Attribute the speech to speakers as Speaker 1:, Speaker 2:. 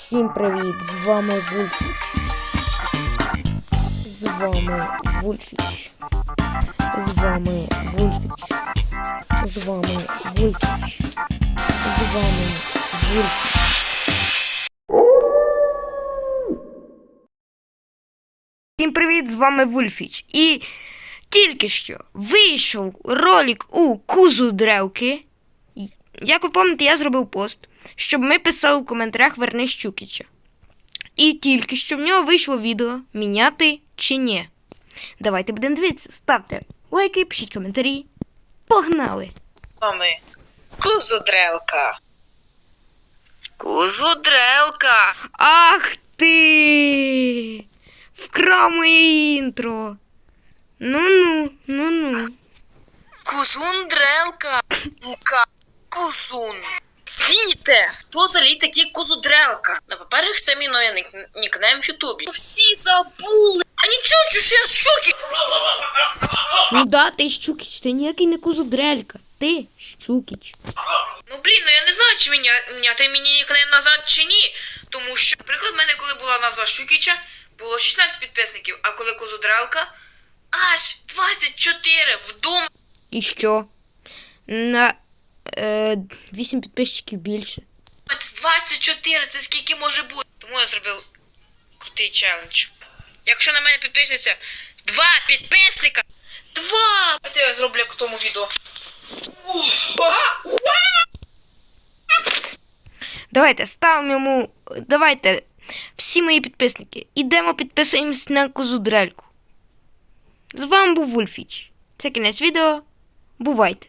Speaker 1: Всім привіт! З вами Вульфіч. З вами Вульфіч. З вами Вульфіч. З вами Вульфіч. З вами Вульфіч. Всім привіт! З вами Вульфіч. І тільки що вийшов ролик у Кузу Древки. Як ви пам'ятаєте, я зробив пост, щоб ми писали в коментарях Верни Щукіча. І тільки що в нього вийшло відео міняти чи ні. Давайте будемо дивитися. Ставте лайки, пишіть коментарі. Погнали!
Speaker 2: вами Кузудрелка. Кузудрелка.
Speaker 1: Ах ти! Вкрав моє інтро. Ну-ну, ну-ну.
Speaker 2: Кузундрелка. Лука. Кузун. Віте, хто взагалі такі кузудрелка? На по-перше, це мій новий нікнейм в Ютубі. Всі забули. А нічого, що я щуки.
Speaker 1: Ну да, ти Щукіч, ти ніякий не кузудрелька. Ти Щукіч.
Speaker 2: Ну блін, ну я не знаю, чи міня... міняти мені нікнейм назад чи ні. Тому що, наприклад, в мене коли була назва Щукіча, було 16 підписників, а коли кузудрелка аж 24 вдома.
Speaker 1: І що? На 8 підписчиків більше.
Speaker 2: Це 24, це скільки може бути? Тому я зробив крутий челендж. Якщо на мене підпишеться два підписника. Два! А я зроблю як в тому відео.
Speaker 1: Давайте ставимо йому. Давайте, всі мої підписники. Ідемо підписуємось на козудрельку. З вами був Вульфіч. Це кінець відео. Бувайте!